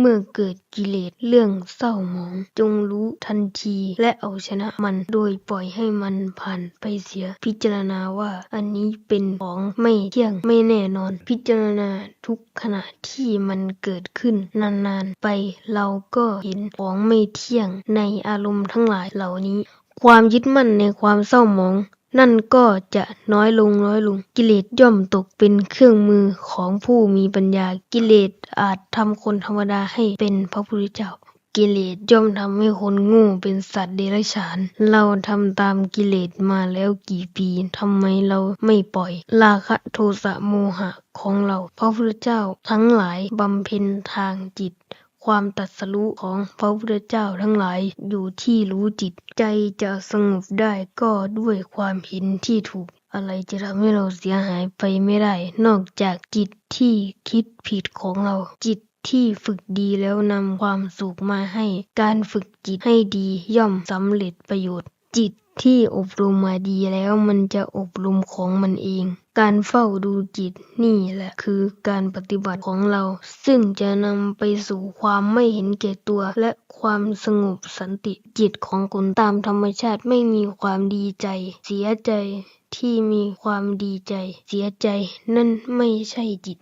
เมื่อเกิดกิเลสเรื่องเศร้าหมอง จงรู้ทันทีและเอาชนะมันโดยปล่อยให้มันผ่านไปเสีย พิจารณาว่าอันนี้เป็นของไม่เที่ยงไม่แน่นอน พิจารณาทุกขณะที่มันเกิดขึ้นนานๆ ไปเราก็เห็นของไม่เที่ยงในอารมณ์ทั้งหลายเหล่านี้ ความยึดมั่นในความเศร้าหมอง นั่นก็จะน้อยลงน้อยลง กิเลสย่อมตกเป็นเครื่องมือของผู้มีปัญญา กิเลสอาจทำคนธรรมดาให้เป็นพระพุทธเจ้า กิเลสย่อมทำให้คนโง่เป็นสัตว์เดรัจฉาน เราทำตามกิเลสมาแล้วกี่ปีทำไมเราไม่ปล่อย ราคะโทสะโมหะของเรา พระพุทธเจ้าทั้งหลายบำเพ็ญทางจิต ความตรัสรู้ของพระพุทธเจ้าทั้งหลายอยู่ที่รู้จิต ใจจะสงบได้ก็ด้วยความเห็นที่ถูก อะไรจะทำให้เราเสียหายไปไม่ได้ นอกจากจิตที่คิดผิดของเราจิตที่ฝึกดีแล้วนำความสุขมาให้ การฝึกจิตให้ดีย่อมสำเร็จประโยชน์ จิต ที่อบรมมาดีแล้วมันจะอบรมของมันเอง การเฝ้าดูจิตนี่แหละคือการปฏิบัติของเรา ซึ่งจะนำไปสู่ความไม่เห็นแก่ตัว และความสงบสันติจิตของคนตามธรรมชาติไม่มีความดีใจ เสียใจที่มีความดีใจ เสียใจนั่นไม่ใช่จิต